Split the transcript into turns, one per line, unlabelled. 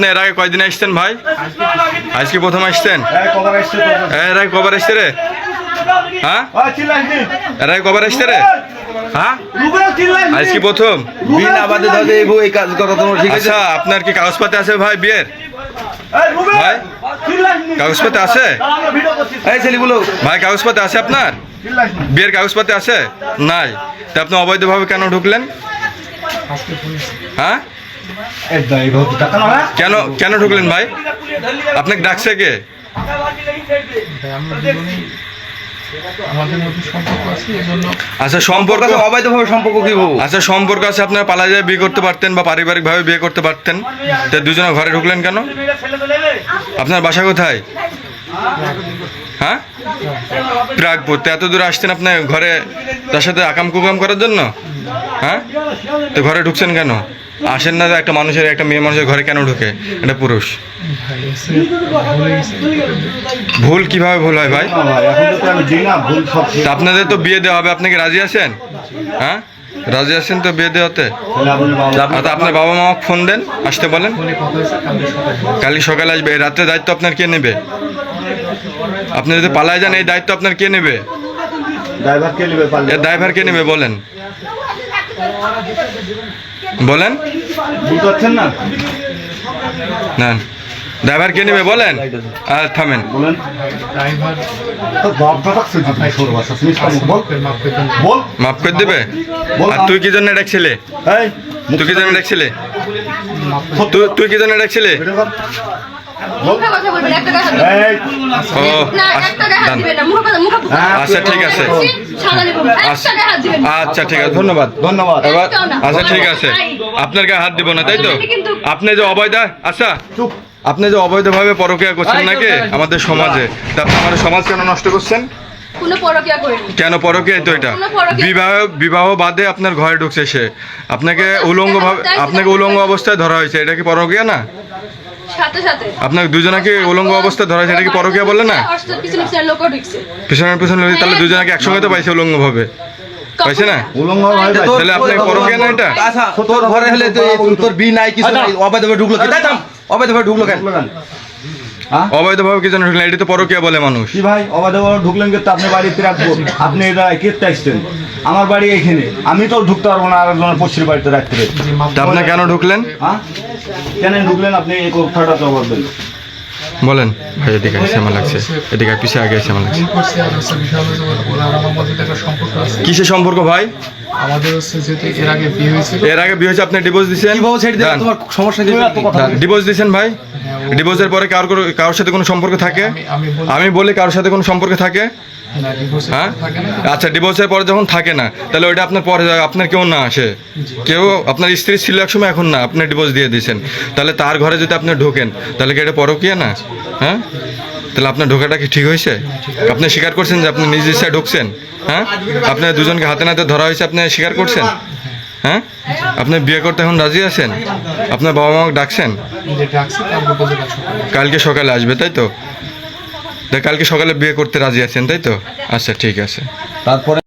আপনি এর আগে কয়দিন আসছেন ভাই? আজকে প্রথম আসছেন
কবার
এর আগে কবার আসছে রে? হ্যাঁ?
ওই
এর আগে কবার আসছে রে? হ্যাঁ? আজকে প্রথম?
বিন আবাদে এই কাজ করা তোমার ঠিক আছে।
আচ্ছা আপনার কি কাগজপাতি আছে ভাই বিয়ের? ভাই? কাগজপাতি আছে?
এই ছেলেগুলো
ভাই কাগজপাতি আছে আপনার? বিয়ের কাগজপাতি আছে? নাই। তা আপনি অবৈধভাবে কেন ঢুকলেন? হ্যাঁ? কেন কেন ঢুকলেন ভাই? আপনাকে ডাকছে কে?
সম্পর্ক আছে
আচ্ছা সম্পর্ক
সম্পর্ক অবৈধভাবে সম্পর্ক কি বউ?
আচ্ছা সম্পর্ক আছে আপনার পালা যায় বিয়ে করতে পারতেন বা পারিবারিক ভাবে বিয়ে করতে পারতেন। তা দুজনে ঘরে ঢুকলেন কেন? আপনার বাসা কোথায়? হ্যাঁ? প্রাগপুর। তো এত দূরে আসতেন আপনি ঘরে তার সাথে আকাম কুকাম করার জন্য? হ্যাঁ? তো ঘরে ঢুকছেন কেন? আসেন না যে একটা মানুষের একটা মেয়ে মানুষের ঘরে কেন ঢুকে? এটা পুরুষ।
ভুলে
কীভাবে ভুল হয় ভাই? আপনাদের তো বিয়ে দেওয়া হবে। আপনি কি রাজি আছেন? হ্যাঁ? রাজি আছেন তো বিয়ে দেওয়াতে? আপনার বাবা মা ফোন দেন আসতে বলেন।
কালকে সকালে
আসবে। রাত্রে দায়িত্ব আপনার কে নেবে? আপনি যদি পালায় যান এই দায়িত্ব আপনার কে নেবে?
ড্রাইভার কে নেবে
এর ড্রাইভার কে নেবে বলেন? বলেন।
বুঝতে পারছেন না?
না ড্রাইভার কে নেবে বলেন? আর থামেন।
বলেন।
মাফ করে
দেবে? আর তুই কি জন্য ডাকছিলে?
এই
তুই কি জন্য ডাকছিলে? তুই কি জন্য ডাকছিলে?
কথা
হ্যাঁ,
আচ্ছা ঠিক আছে।
না।
আচ্ছা ঠিক আছে। ধন্যবাদ
ধন্যবাদ।
আচ্ছা ঠিক আছে। আপনার গায়ে হাত দিব না তাই তো? আপনি যে অবৈধ আচ্ছা। আপনি যে অবৈধভাবে পরকিয়া করছেন নাকি? আমাদের সমাজে। তা আপনি আমাদের সমাজ কেন নষ্ট করছেন?
কোনো পরকিয়া করেনি।
কেন পরকিয়া? তো এটা। বিবাহ বিবাহ বাদে আপনার ঘরে ঢুকছে সে। আপনাকে উলঙ্গভাবে আপনাকে উলঙ্গ অবস্থায় ধরা হয়েছে। এটা কি পরকিয়া না?
সাথে সাথে।
আপনাকে দুজনাকে উলঙ্গ অবস্থায় ধরা সেটা কি পরকিয়া বলে না?
পিছনে পিছনে লোকও ঢুকছে।
পিছনের পিছনে তাহলে দুজনাকে একসঙ্গে তো পাইছে উলঙ্গ ভাবে পাইছে না?
উলঙ্গ ভাই
তাহলে আপনি পরকিয়া না এটা?
আচ্ছা তোর ঘরে হলে তোর বি নাই কিছু নাই অবৈধভাবে ঢুকলো কি তাই থাম ঢুকলো কেন?
হ্যাঁ
অবৈধভাবে কি জন্য ঢুকলেন এটা তো পরকিয়া বলে মানুষ।
কি ভাই অবাধ ঢুকলেন কিন্তু আপনি বাড়িতে রাখব আপনি এটা কেটে আসছেন। আমার বাড়ি এইখানে। আমি তো ঢুকতে পারব না আরেকজনের পশ্চির বাড়িতে রাখতে।
আপনি কেন ঢুকলেন?
হ্যাঁ? কেন ঢুকলেন আপনি? এই কথাটা তো বলবেন।
বলেন। ভাই এদিকে এসে আমার লাগছে। এদিকে পিছে আগে এসে আমার লাগছে। কিসের সম্পর্ক ভাই?
আমাদের হচ্ছে যেহেতু এর আগে বিয়ে হয়েছিল।
এর আগে বিয়ে হয়েছে আপনি ডিভোর্স দিয়েছেন
কি ছেড়ে দিলে তোমার সমস্যা কি?
ডিভোর্স দিয়েছেন ভাই? ডিভোর্সের পরে কার কোনো- কারোর সাথে কোনো সম্পর্ক থাকে?
আমি বলি
কারোর সাথে কোনো সম্পর্ক থাকে? হ্যাঁ? আচ্ছা ডিভোর্সের পরে যখন থাকে না তাহলে ওইটা আপনার পরে আপনার কেউ না আসে। কেউ আপনার স্ত্রী ছিল এক সময় এখন না। আপনি ডিভোর্স দিয়ে দিয়েছেন। তাহলে তার ঘরে যদি আপনি ঢোকেন তাহলে কি এটা পরকিয়া না? হ্যাঁ? তাহলে আপনার ঢোকাটা কি ঠিক হয়েছে? আপনি স্বীকার করছেন যে আপনি নিজ ইচ্ছায় ঢুকছেন? হ্যাঁ? আপনার দুজনকে হাতে নাতে ধরা হয়েছে আপনি স্বীকার করছেন? হ্যাঁ? আপনি বিয়ে করতে এখন রাজি আছেন? আপনার বাবা মাকে ডাকছেন? কালকে সকালে। আসবে তাই তো কালকে সকালে বিয়ে করতে রাজি আছেন তাই তো? আচ্ছা ঠিক আছে।
তারপরে